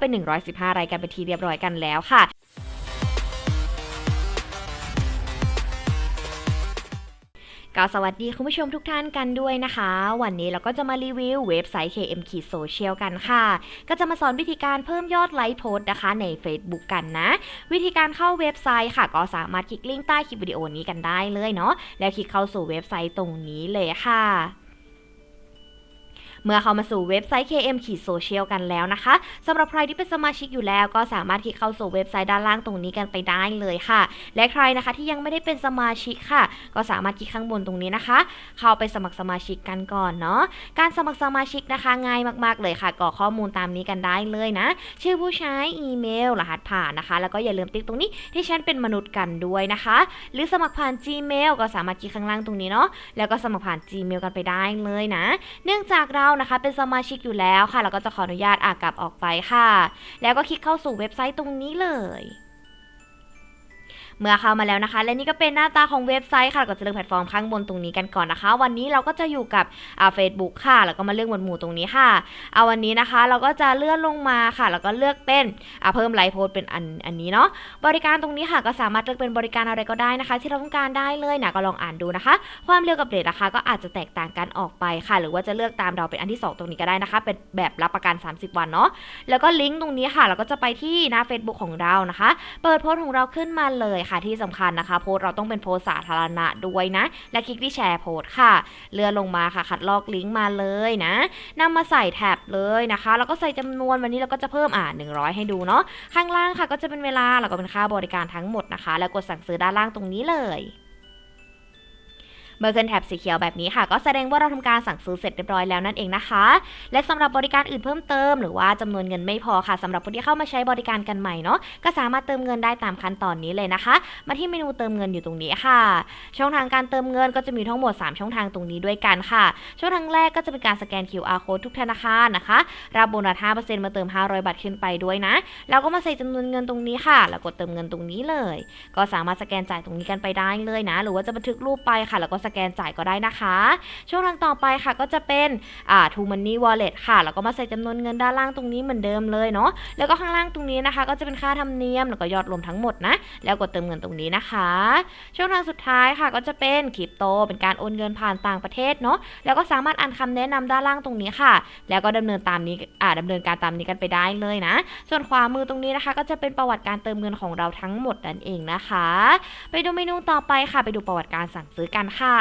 เป็น 115 รายการเป็นทีเรียบร้อยกันแล้วค่ะก็สวัสดีคุณผู้ชมทุกท่านกันด้วยนะคะ วันนี้เราก็จะมารีวิวเว็บไซต์ KM k Social กันค่ะ ก็จะมาสอนวิธีการเพิ่มยอดไลค์โพสต์นะคะใน Facebook กันนะ วิธีการเข้าเว็บไซต์ค่ะ ก็สามารถคลิกลิงก์ใต้คลิปวิดีโอนี้กันได้เลยเนาะแล้วคลิกเข้าสู่เว็บไซต์ตรงนี้เลยค่ะ เมื่อเข้ามาสู่เว็บไซต์ KM Social กันแล้วนะคะสำหรับใครที่เป็นสมาชิกอยู่แล้ว ก็สามารถคลิกเข้าสู่เว็บไซต์ด้านล่างตรงนี้กันไปได้เลยค่ะ และใครนะคะที่ยังไม่ได้เป็นสมาชิกค่ะ ก็สามารถคลิกข้างบนตรงนี้นะคะ เข้าไปสมัครสมาชิกกันก่อนเนาะการสมัครสมาชิกนะคะง่ายมากๆเลยค่ะกรอกข้อมูลตามนี้กันได้เลยนะ ชื่อผู้ใช้อีเมล รหัสผ่านนะคะ แล้วก็อย่าลืมติ๊กตรงนี้ที่ฉันเป็นมนุษย์กันด้วยนะคะ หรือสมัครผ่าน Gmail ก็สามารถคลิกข้างล่างตรงนี้เนาะแล้วก็สมัครผ่าน Gmail กันไปได้เลยนะ เนื่องจากเรานะคะ เป็นสมาชิกอยู่แล้วค่ะ เราก็จะขออนุญาตอากลับออกไปค่ะ แล้วก็คลิกเข้าสู่เว็บไซต์ตรงนี้เลย เมื่อเข้ามาแล้วนะคะ และนี่ก็เป็นหน้าตาของเว็บไซต์ค่ะก็จะเลือกแพลตฟอร์มข้างบนตรงนี้กันก่อนนะคะ วันนี้เราก็จะอยู่กับเฟซบุ๊กค่ะ แล้วก็มาเลือกหมวดหมู่ตรงนี้ค่ะ เอาวันนี้นะคะเราก็จะเลื่อนลงมาค่ะ แล้วก็เลือกเป็นเพิ่มไลฟ์โพสเป็นอันอันนี้เนาะบริการตรงนี้ค่ะก็สามารถเลือกเป็นบริการอะไรก็ได้นะคะ ที่เราต้องการได้เลยนะก็ลองอ่านดูนะคะ ความเร็วกับเรทราคาก็อาจจะแตกต่างกันออกไปค่ะ หรือว่าจะเลือกตามเราเป็นอันที่สองตรงนี้ก็ได้นะคะ เป็นแบบรับประกัน 30 วันเนาะแล้วก็ลิงก์ตรงนี้ค่ะ เราก็จะไปที่หน้า Facebook ของเรานะคะ เปิดโพสต์ของเราขึ้นมาเลยค่ะที่สำคัญนะคะ โพสเราต้องเป็นโพสสาธารณะด้วยนะ และคลิกที่แชร์โพสค่ะ เลื่อนลงมาค่ะ คัดลอกลิงก์มาเลยนะนำมาใส่แท็บเลยนะคะ แล้วก็ใส่จำนวนวันนี้เราก็จะเพิ่มอ่า100 ให้ดูเนาะข้างล่างค่ะก็จะเป็นเวลาแล้วก็เป็นค่าบริการทั้งหมดนะคะ แล้วกดสั่งซื้อด้านล่างตรงนี้เลย เมื่อขึ้นแท็บสีเขียวแบบนี้ค่ะ ก็แสดงว่าเราทำการสั่งซื้อเสร็จเรียบร้อยแล้วนั่นเองนะคะ และสำหรับบริการอื่นเพิ่มเติม หรือว่าจำนวนเงินไม่พอค่ะสำหรับผู้ที่เข้ามาใช้บริการกันใหม่เนาะก็สามารถเติมเงินได้ตามขั้นตอนนี้เลยนะคะ มาที่เมนูเติมเงินอยู่ตรงนี้ค่ะ ช่องทางการเติมเงินก็จะมีทั้งหมด 3 ช่องทางตรงนี้ด้วยกันค่ะ ช่องทางแรกก็จะเป็นการสแกน QR code ทุกธนาคารนะคะรับโบนัส5%มาเติม 500 บาทขึ้นไปด้วยนะ แล้วก็มาใส่จำนวนเงินตรงนี้ค่ะ แล้วกดเติมเงินตรงนี้เลย ก็สามารถสแกนจ่ายตรงนี้กันไปได้เลยนะ หรือว่าจะบันทึกรูปไปค่ะ แล้วก็สแกนจ่ายก็ได้นะคะ ช่องทางต่อไปค่ะก็จะเป็นอ่า t o Money Wallet ค่ะแล้วก็มาใส่จำนวนเงินด้านล่างตรงนี้เหมือนเดิมเลยเนาะแล้วก็ข้างล่างตรงนี้นะคะ ก็จะเป็นค่าธรรมเนียมแล้วก็ยอดรวมทั้งหมดนะ แล้วกดเติมเงินตรงนี้นะคะ ช่องทางสุดท้ายค่ะก็จะเป็นคริปโต เป็นการโอนเงินผ่านต่างประเทศเนาะแล้วก็สามารถอ่านคำแนะนำด้านล่างตรงนี้ค่ะ แล้วก็ดำเนินตามนี้อ่าดำเนินการตามนี้กันไปได้เลยนะ ส่วนขวามือตรงนี้นะคะ ก็จะเป็นประวัติการเติมเงินของเราทั้งหมดนั่นเองนะคะ ไปดูเมนูต่อไปค่ะ ไปดูประวัติการสั่งซื้อกันค่ะ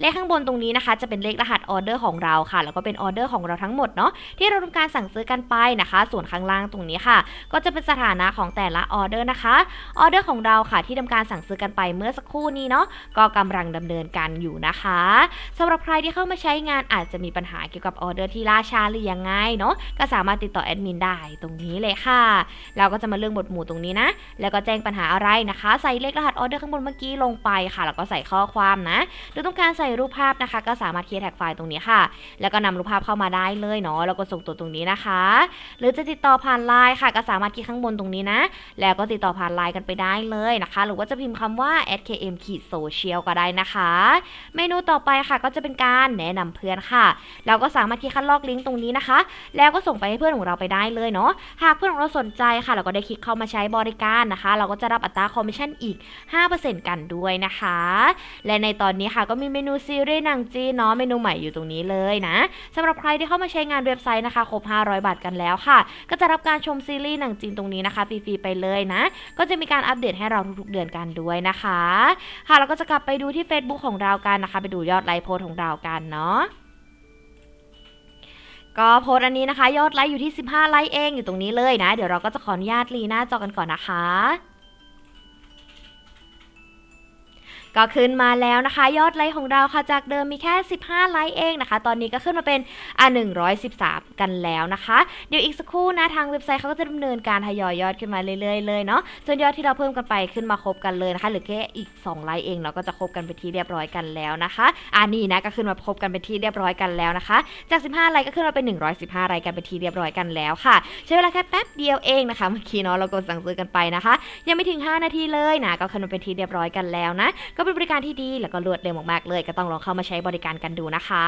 เลขข้างบนตรงนี้นะคะ จะเป็นเลขรหัสออเดอร์ของเราค่ะ แล้วก็เป็นออเดอร์ของเราทั้งหมดเนาะที่เราทำการสั่งซื้อกันไปนะคะ ส่วนข้างล่างตรงนี้ค่ะ ก็จะเป็นสถานะของแต่ละออเดอร์นะคะออเดอร์ของเราค่ะ ที่ทำการสั่งซื้อกันไปเมื่อสักครู่นี้เนาะก็กำลังดำเนินการอยู่นะคะสำหรับใครที่เข้ามาใช้งานอาจจะมีปัญหาเกี่ยวกับออเดอร์ที่ล่าช้าหรือยังไงเนาะก็สามารถติดต่อแอดมินได้ตรงนี้เลยค่ะ เราก็จะมาเลือกบทหมู่ตรงนี้นะ แล้วก็แจ้งปัญหาอะไรนะคะ ใส่เลขรหัสออเดอร์ข้างบนเมื่อกี้ลงไปค่ะ แล้วก็ใส่ข้อความนะหรือต้องการใส่รูปภาพนะคะ ก็สามารถเคลียร์แท็กไฟล์ตรงนี้ค่ะ แล้วก็นำรูปภาพเข้ามาได้เลยเนาะแล้วก็ส่งตัวตรงนี้นะคะ หรือจะติดต่อผ่านไลน์ค่ะ ก็สามารถคลิกข้างบนตรงนี้นะ แล้วก็ติดต่อผ่านไลน์กันไปได้เลยนะคะ หรือว่าจะพิมพ์คำว่า @km ขีด social ก็ได้นะคะ เมนูต่อไปค่ะ ก็จะเป็นการแนะนำเพื่อนค่ะ เราก็สามารถคลิกคัดลอกลิงก์ตรงนี้นะคะ แล้วก็ส่งไปให้เพื่อนของเราไปได้เลยเนาะหากเพื่อนของเราสนใจค่ะ เราก็ได้คลิกเข้ามาใช้บริการนะคะ เราก็จะรับอัตราคอมมิชชั่นอีก 5%กันด้วยนะคะ และในตอนนี้ค่ะก็มีเมนููซีรีส์หนังจีนเนาะเมนูใหม่อยู่ตรงนี้เลยนะสำหรับใครที่เข้ามาใช้งานเว็บไซต์นะคะครบ 500 บาทกันแล้วค่ะ ก็จะรับการชมซีรีส์หนังจีนตรงนี้นะคะฟรีๆไปเลยนะ ก็จะมีการอัปเดตให้เราทุกๆเดือนกันด้วยนะคะ ค่ะเราก็จะกลับไปดูที่ Facebook ของเรากันนะคะ ไปดูยอดไลค์โพสของเรากันเนาะก็โพสต์อันนี้นะคะ ยอดไลค์อยู่ที่ 15 ไลค์เองอยู่ตรงนี้เลยนะ เดี๋ยวเราก็จะขออนุญาตรีหน้าจอกันก่อนนะคะ ก็ขึ้นมาแล้วนะคะ ยอดไลค์ของเราค่ะจากเดิมมีแค่ 15 ไลค์เองนะคะ ตอนนี้ก็ขึ้นมาเป็นอะ113 กันแล้วนะคะ เดี๋ยวอีกสักครู่นะทางเว็บไซต์เขาก็จะดำเนินการทยอยยอดขึ้นมาเรื่อยๆเลยเนาะจนยอดที่เราเพิ่มกันไปขึ้นมาครบกันเลยนะคะหรือแค่อีก 2 ไลค์เองเราก็จะครบกันเป็นที่เรียบร้อยกันแล้วนะคะอ่านี่นะก็ขึ้นมาครบกันเป็นที่เรียบร้อยกันแล้วนะคะ จาก 15 ไลค์ก็ขึ้นมาเป็น 115 ไลค์กันเป็นที่เรียบร้อยกันแล้วค่ะ ใช้เวลาแค่แป๊บเดียวเองนะคะเมื่อกี้เนาะเรากดสั่งซื้อกันไปนะคะ ยังไม่ถึง 5 นาทีเลยนะก็ขึ้นมาเป็นที่เรียบร้อยกันแล้วนะก็เป็นบริการที่ดีแล้วก็รวดเร็วมากๆเลย ก็ต้องลองเข้ามาใช้บริการกันดูนะคะ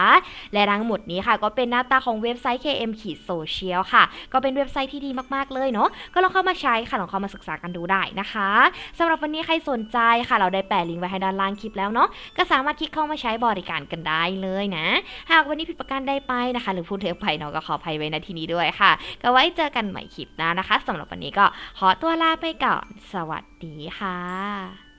และทั้งหมดนี้ค่ะ ก็เป็นหน้าตาของเว็บไซต์ KM ขีดโซเชียลค่ะ ก็เป็นเว็บไซต์ที่ดีมากๆเลยเนาะก็ลองเข้ามาใช้ค่ะลองเข้ามาศึกษากันดูได้นะคะสำหรับวันนี้ใครสนใจค่ะ เราได้แปะลิงก์ไว้ให้ด้านล่างคลิปแล้วเนาะก็สามารถคลิกเข้ามาใช้บริการกันได้เลยนะ หากวันนี้ผิดประการใดไปนะคะ หรือพูดเท็จไปเนาะก็ขออภัยไว้ณที่นี้ด้วยค่ะ ก็ไว้เจอกันใหม่คลิปหน้านะคะสำหรับวันนี้ก็ขอตัวลาไปก่อน สวัสดีค่ะ